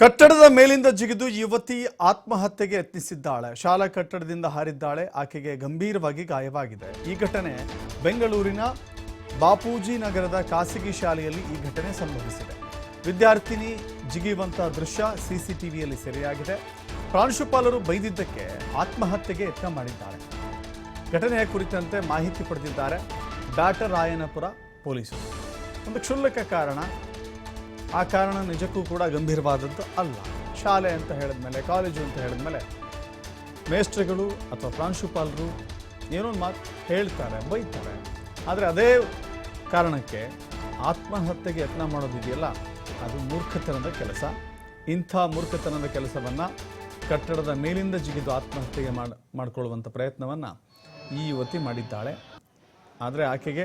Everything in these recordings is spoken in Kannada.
ಕಟ್ಟಡದ ಮೇಲಿಂದ ಜಿಗಿದು ಯುವತಿ ಆತ್ಮಹತ್ಯೆಗೆ ಯತ್ನಿಸಿದ್ದಾಳೆ. ಶಾಲಾ ಕಟ್ಟಡದಿಂದ ಹಾರಿದ್ದಾಳೆ. ಆಕೆಗೆ ಗಂಭೀರವಾಗಿ ಗಾಯವಾಗಿದೆ. ಈ ಘಟನೆ ಬೆಂಗಳೂರಿನ ಬಾಪೂಜಿ ನಗರದ ಖಾಸಗಿ ಶಾಲೆಯಲ್ಲಿ ಈ ಘಟನೆ ಸಂಭವಿಸಿದೆ. ವಿದ್ಯಾರ್ಥಿನಿ ಜಿಗಿಯುವಂತಹ ದೃಶ್ಯ ಸಿಸಿಟಿವಿಯಲ್ಲಿ ಸೆರೆಯಾಗಿದೆ. ಪ್ರಾಂಶುಪಾಲರು ಬೈದಿದ್ದಕ್ಕೆ ಆತ್ಮಹತ್ಯೆಗೆ ಯತ್ನ ಮಾಡಿದ್ದಾಳೆ ಘಟನೆಯ ಕುರಿತಂತೆ ಮಾಹಿತಿ ಪಡೆದಿದ್ದಾರೆ. ಬ್ಯಾಟರಾಯನಪುರ ಪೊಲೀಸರು. ಒಂದು ಕ್ಷುಲ್ಲಕ ಕಾರಣ ಆ ಕಾರಣ ನಿಜಕ್ಕೂ ಕೂಡ ಗಂಭೀರವಾದದ್ದು ಅಲ್ಲ. ಶಾಲೆ ಅಂತ ಹೇಳಿದ ಮೇಲೆ ಕಾಲೇಜು ಅಂತ ಹೇಳಿದ ಮೇಲೆ ಮೇಸ್ಟ್ರಿಗಳು ಅಥವಾ ಪ್ರಾಂಶುಪಾಲರು ಏನೋ ಒಂದು ಮಾತು ಹೇಳ್ತಾರೆ, ಬೈತಾರೆ. ಆದರೆ ಅದೇ ಕಾರಣಕ್ಕೆ ಆತ್ಮಹತ್ಯೆಗೆ ಯತ್ನ ಮಾಡೋದಿದೆಯಲ್ಲ, ಅದು ಮೂರ್ಖತನದ ಕೆಲಸ. ಇಂಥ ಮೂರ್ಖತನದ ಕೆಲಸವನ್ನು ಕಟ್ಟಡದ ಮೇಲಿಂದ ಜಿಗಿದು ಆತ್ಮಹತ್ಯೆಗೆ ಮಾಡಿ ಮಾಡಿಕೊಳ್ಳುವಂಥ ಪ್ರಯತ್ನವನ್ನು ಈ ಯುವತಿ ಮಾಡಿದ್ದಾಳೆ. ಆದರೆ ಆಕೆಗೆ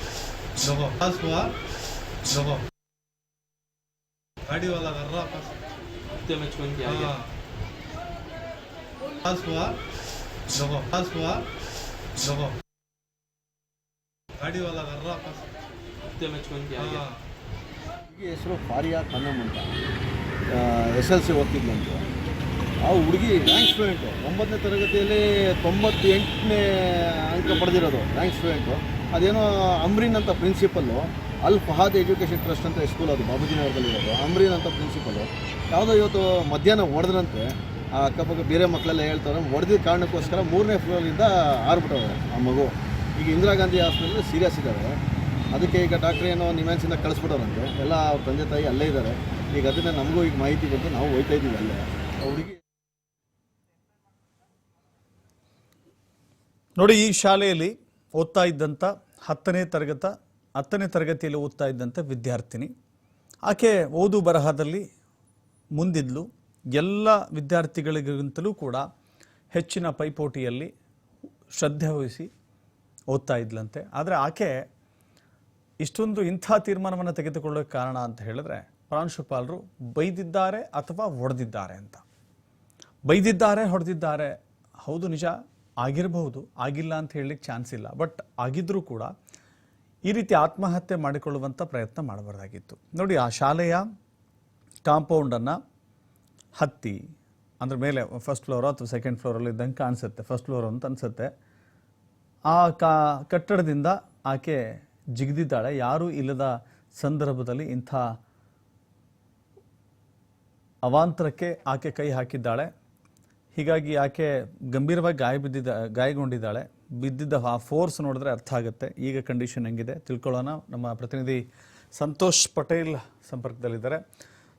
देखो पास हुआ देखो गाड़ी वाला कर रहा पास हत्या में छुन किया गया पास हुआ देखो पास हुआ देखो गाड़ी वाला कर रहा पास हत्या में छुन किया गया ಹುಡುಗಿ ಹೆಸರು ಫಾರಿಯಾ ಖಾನಮ್ ಅಂತ ಎಸ್ ಎಲ್ ಸಿ ಓದ್ತಿದ್ಲಂತೆ ಆ ಹುಡುಗಿ ರ್ಯಾಂಕ್ ಸ್ಟೂಡೆಂಟು ಒಂಬತ್ತನೇ ತರಗತಿಯಲ್ಲಿ ತೊಂಬತ್ತೆಂಟನೇ ಅಂಕ ಪಡೆದಿರೋದು ರ್ಯಾಂಕ್ ಸ್ಟೂಡೆಂಟು ಅದೇನೋ ಅಮ್ರೀನ್ ಅಂತ principal Al Fahad education trust ಅಂತ ಸ್ಕೂಲ್ ಅದು ಬಾಬುಜಿ ನಗರದಲ್ಲಿರೋದು ಅಮ್ರೀನ್ ಅಂತ ಪ್ರಿನ್ಸಿಪಲ್ಲು ಯಾವುದೋ ಇವತ್ತು ಮಧ್ಯಾಹ್ನ ಹೊಡೆದ್ರಂತೆ ಆ ಅಕ್ಕಪಕ್ಕ ಬೇರೆ ಮಕ್ಕಳೆಲ್ಲ ಹೇಳ್ತಾರೆ, ಹೊಡೆದ ಕಾರಣಕ್ಕೋಸ್ಕರ ಮೂರನೇ ಫ್ಲೋರಿಂದ ಆರ್ಬಿಟ್ಟವ್ರೆ ಆ ಮಗು. ಈಗ ಇಂದಿರಾ ಗಾಂಧಿ ಹಾಸ್ಪಿಟಲ್ ಸೀರಿಯಸ್ ಇದ್ದಾರೆ. ಅದಕ್ಕೆ ಈಗ ಡಾಕ್ಟ್ರ್ ಏನೋ ನಿಮ್ಯಾನ್ಸಿಂದ ಕಳಿಸ್ಬಿಟ್ಟವ್ರಂತೆ. ಎಲ್ಲ ಅವ್ರ ತಂದೆ ತಾಯಿ ಅಲ್ಲೇ ಇದ್ದಾರೆ. ಈಗ ಅದನ್ನು ನಮಗೂ ಈಗ ಮಾಹಿತಿ ಬಂತು, ನಾವು ಹೋಯ್ತಾ ಇದ್ದೀವಿ ಅಲ್ಲೇ. ಅವರಿಗೆ ನೋಡಿ, ಈ ಶಾಲೆಯಲ್ಲಿ ಓದ್ತಾ ಇದ್ದಂಥ ಹತ್ತನೇ ತರಗತ, ಹತ್ತನೇ ತರಗತಿಯಲ್ಲಿ ಓದ್ತಾ ಇದ್ದಂಥ ವಿದ್ಯಾರ್ಥಿನಿ. ಆಕೆ ಓದು ಬರಹದಲ್ಲಿ ಮುಂದಿದ್ಲು. ಎಲ್ಲ ವಿದ್ಯಾರ್ಥಿಗಳಿಗಿಂತಲೂ ಕೂಡ ಹೆಚ್ಚಿನ ಪೈಪೋಟಿಯಲ್ಲಿ ಶ್ರದ್ಧೆ ವಹಿಸಿ ಓದ್ತಾ ಇದ್ಲಂತೆ. ಆದರೆ ಆಕೆ ಇಷ್ಟೊಂದು ಇಂಥ ತೀರ್ಮಾನವನ್ನು ತೆಗೆದುಕೊಳ್ಳೋಕೆ ಕಾರಣ ಅಂತ ಹೇಳಿದ್ರೆ ಪ್ರಾಂಶುಪಾಲರು ಬೈದಿದ್ದಾರೆ ಅಥವಾ ಹೊಡೆದಿದ್ದಾರೆ ಅಂತ. ಬೈದಿದ್ದಾರೆ, ಹೊಡೆದಿದ್ದಾರೆ. ಹೌದು ನಿಜ. ಆಗಿರಬಹುದು, ಆಗಿಲ್ಲ ಅಂತ ಹೇಳಲಿಕ್ಕೆ ಚಾನ್ಸ್ ಇಲ್ಲ. ಬಟ್ ಆಗಿದ್ರೂ ಕೂಡ ಈ ರೀತಿ ಆತ್ಮಹತ್ಯೆ ಮಾಡಿಕೊಳ್ಳುವಂಥ ಪ್ರಯತ್ನ ಮಾಡಬಾರ್ದಾಗಿತ್ತು. ನೋಡಿ, ಆ ಶಾಲೆಯ ಕಾಂಪೌಂಡನ್ನು ಹತ್ತಿ, ಅಂದ್ರೆ ಮೇಲೆ ಫಸ್ಟ್ ಫ್ಲೋರ್ ಅಥವಾ ಸೆಕೆಂಡ್ ಫ್ಲೋರಲ್ಲಿ ಇದ್ದಂಗೆ ಕಾಣಿಸುತ್ತೆ. ಫಸ್ಟ್ ಫ್ಲೋರ್ ಅಂತ ಅನಿಸುತ್ತೆ. ಆ ಕಾ, ಕಟ್ಟಡದಿಂದ ಆಕೆ ಜಿಗಿದಿದ್ದಾಳೆ. ಯಾರೂ ಇಲ್ಲದ ಸಂದರ್ಭದಲ್ಲಿ ಇಂಥ ಅವಾಂತರಕ್ಕೆ ಆಕೆ ಕೈ ಹಾಕಿದ್ದಾಳೆ. ಹೀಗಾಗಿ ಆಕೆ ಗಂಭೀರವಾಗಿ ಗಾಯ ಬಿದ್ದಿದ್ದ, ಗಾಯಗೊಂಡಿದ್ದಾಳೆ. ಬಿದ್ದಿದ್ದ ಆ ಫೋರ್ಸ್ ನೋಡಿದ್ರೆ ಅರ್ಥ ಆಗುತ್ತೆ. ಈಗ ಕಂಡೀಷನ್ ಹೆಂಗಿದೆ ತಿಳ್ಕೊಳ್ಳೋಣ. ನಮ್ಮ ಪ್ರತಿನಿಧಿ ಸಂತೋಷ್ ಪಟೇಲ್ ಸಂಪರ್ಕದಲ್ಲಿದ್ದಾರೆ.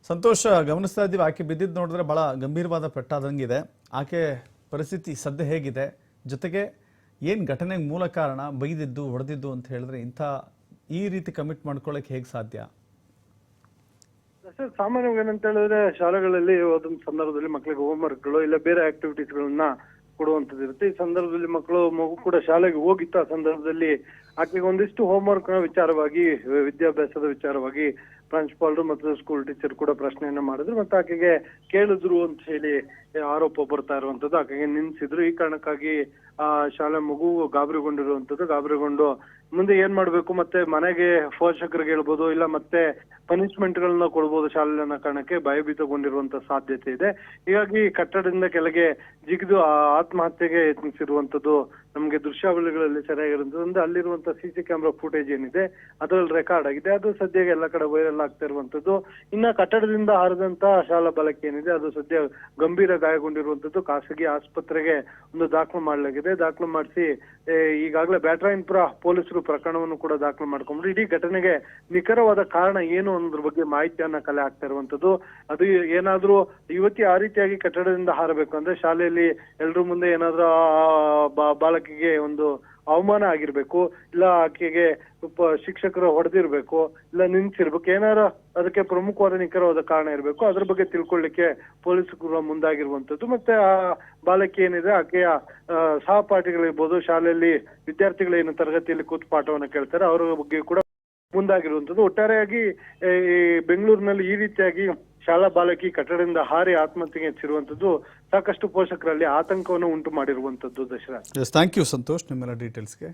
ಸಂತೋಷ್, ಗಮನಿಸ್ತಾ ಇದ್ದೀವಿ. ಆಕೆ ಬಿದ್ದಿದ್ದು ನೋಡಿದ್ರೆ ಭಾಳ ಗಂಭೀರವಾದ ಪೆಟ್ಟಾದಂಗಿದೆ. ಆಕೆ ಪರಿಸ್ಥಿತಿ ಸದ್ಯ ಹೇಗಿದೆ? ಜೊತೆಗೆ ಏನು ಘಟನೆಗೆ ಮೂಲ ಕಾರಣ? ಬೈದಿದ್ದು, ಹೊಡೆದಿದ್ದು ಅಂತ ಹೇಳಿದ್ರೆ ಇಂಥ ಈ ರೀತಿ ಕಮಿಟ್ ಮಾಡ್ಕೊಳ್ಳೋಕೆ ಹೇಗೆ ಸಾಧ್ಯ? ಸರ್, ಸಾಮಾನ್ಯವಾಗಿ ಏನಂತ ಹೇಳಿದ್ರೆ ಶಾಲೆಗಳಲ್ಲಿ ಒಂದೊಂದು ಸಂದರ್ಭದಲ್ಲಿ ಮಕ್ಕಳಿಗೆ ಹೋಮ್ವರ್ಕ್ಗಳು ಇಲ್ಲ ಬೇರೆ ಆಕ್ಟಿವಿಟೀಸ್ ಗಳನ್ನ ಕೊಡುವಂತದ್ದು ಇರುತ್ತೆ. ಈ ಸಂದರ್ಭದಲ್ಲಿ ಮಕ್ಕಳು ಮಗು ಕೂಡ ಶಾಲೆಗೆ ಹೋಗಿತ್ತು ಆ ಸಂದರ್ಭದಲ್ಲಿ ಆಕೆಗೆ ಒಂದಿಷ್ಟು ಹೋಮ್ವರ್ಕ್ ವಿಚಾರವಾಗಿ, ವಿದ್ಯಾಭ್ಯಾಸದ ವಿಚಾರವಾಗಿ ಪ್ರಾಂಶುಪಾಲರು ಮತ್ತು ಸ್ಕೂಲ್ ಟೀಚರ್ ಕೂಡ ಪ್ರಶ್ನೆಯನ್ನ ಮಾಡಿದ್ರು ಮತ್ತೆ ಆಕೆಗೆ ಕೇಳಿದ್ರು ಅಂತ ಹೇಳಿ ಆರೋಪ ಬರ್ತಾ ಇರುವಂತದ್ದು ಆಕೆಗೆ ನಿನ್ಸಿದ್ರು ಈ ಕಾರಣಕ್ಕಾಗಿ ಆ ಶಾಲೆ ಮಗು ಗಾಬರಿಗೊಂಡಿರುವಂತದ್ದು ಗಾಬರಿಗೊಂಡು ಮುಂದೆ ಏನ್ ಮಾಡ್ಬೇಕು? ಮತ್ತೆ ಮನೆಗೆ ಪೋಷಕರಿಗೆ ಹೇಳ್ಬೋದು, ಇಲ್ಲ ಮತ್ತೆ ಪನಿಷ್ಮೆಂಟ್ ಗಳನ್ನ ಕೊಡ್ಬೋದು ಶಾಲೆ ಕಾರಣಕ್ಕೆ ಭಯಭೀತಗೊಂಡಿರುವಂತ ಸಾಧ್ಯತೆ ಇದೆ. ಹೀಗಾಗಿ ಕಟ್ಟಡದಿಂದ ಕೆಳಗೆ ಜಿಗಿದು ಆತ್ಮಹತ್ಯೆಗೆ ಯತ್ನಿಸಿರುವಂತದ್ದು ನಮ್ಗೆ ದೃಶ್ಯಾವಳಿಗಳಲ್ಲಿ ಸರಿಯಾಗಿರುವಂತದ್ದು ಅಲ್ಲಿರುವಂತ ಸಿ ಸಿ ಕ್ಯಾಮೆರಾ ಫುಟೇಜ್ ಏನಿದೆ, ಅದರಲ್ಲಿ ರೆಕಾರ್ಡ್ ಆಗಿದೆ. ಅದು ಸದ್ಯಕ್ಕೆ ಎಲ್ಲ ಕಡೆ ವೈರಲ್ ಆಗ್ತಾ ಇರುವಂತದ್ದು. ಇನ್ನ ಕಟ್ಟಡದಿಂದ ಹಾರಿದಂತ ಶಾಲಾ ಬಾಲಕಿ ಏನಿದೆ, ಅದು ಸದ್ಯ ಗಂಭೀರ ಗಾಯಗೊಂಡಿರುವಂತದ್ದು ಖಾಸಗಿ ಆಸ್ಪತ್ರೆಗೆ ಒಂದು ದಾಖಲು ಮಾಡಲಾಗಿದೆ. ದಾಖಲು ಮಾಡಿಸಿ ಈಗಾಗಲೇ ಬ್ಯಾಟ್ರಾಯನ್ಪುರ ಪೊಲೀಸರು ಪ್ರಕರಣವನ್ನು ಕೂಡ ದಾಖಲು ಮಾಡ್ಕೊಂಡ್ರು. ಇಡೀ ಘಟನೆಗೆ ನಿಖರವಾದ ಕಾರಣ ಏನು ಅನ್ನೋದ್ರ ಬಗ್ಗೆ ಮಾಹಿತಿಯನ್ನ ಕಲೆ ಹಾಕ್ತಾ ಇರುವಂತದ್ದು. ಅದು ಏನಾದ್ರೂ ಯುವತಿ ಆ ರೀತಿಯಾಗಿ ಕಟ್ಟಡದಿಂದ ಹಾರಬೇಕು ಅಂದ್ರೆ ಶಾಲೆಯಲ್ಲಿ ಎಲ್ರ ಮುಂದೆ ಏನಾದ್ರೂ ಬಾಲಕಿಗೆ ಒಂದು ಅವಮಾನ ಆಗಿರ್ಬೇಕು, ಇಲ್ಲ ಆಕೆಗೆ ಶಿಕ್ಷಕರು ಹೊಡೆದಿರ್ಬೇಕು, ಇಲ್ಲ ನಿಂತಿರ್ಬೇಕು, ಏನಾರ ಅದಕ್ಕೆ ಪ್ರಮುಖವಾದ ನಿಖರವಾದ ಕಾರಣ ಇರಬೇಕು, ಅದ್ರ ಬಗ್ಗೆ ತಿಳ್ಕೊಳ್ಳಿಕ್ಕೆ ಪೊಲೀಸರು ಮುಂದಾಗಿರುವಂತದ್ದು ಮತ್ತೆ ಆ ಬಾಲಕಿ ಏನಿದೆ, ಆಕೆಯ ಸಹಪಾಠಿಗಳಿರ್ಬೋದು, ಶಾಲೆಯಲ್ಲಿ ವಿದ್ಯಾರ್ಥಿಗಳೇನು ತರಗತಿಯಲ್ಲಿ ಕೂತು ಪಾಠವನ್ನು ಕೇಳ್ತಾರೆ, ಅವರ ಬಗ್ಗೆ ಕೂಡ ಮುಂದಾಗಿರುವಂತದ್ದು ಒಟ್ಟಾರೆಯಾಗಿ ಈ ಬೆಂಗಳೂರಿನಲ್ಲಿ ಈ ರೀತಿಯಾಗಿ ಶಾಲಾ ಬಾಲಕಿ ಕಟ್ಟಡದಿಂದ ಹಾರಿ ಆತ್ಮಹತ್ಯೆಗೆ ಹೆಚ್ಚಿರುವಂತದ್ದು ಸಾಕಷ್ಟು ಪೋಷಕರಲ್ಲಿ ಆತಂಕವನ್ನು ಉಂಟು ಮಾಡಿರುವಂತದ್ದು ದಶರಥ್. ಥ್ಯಾಂಕ್ ಯು ಸಂತೋಷ್ ನಿಮ್ಮೆಲ್ಲ ಡೀಟೇಲ್ಸ್ಗೆ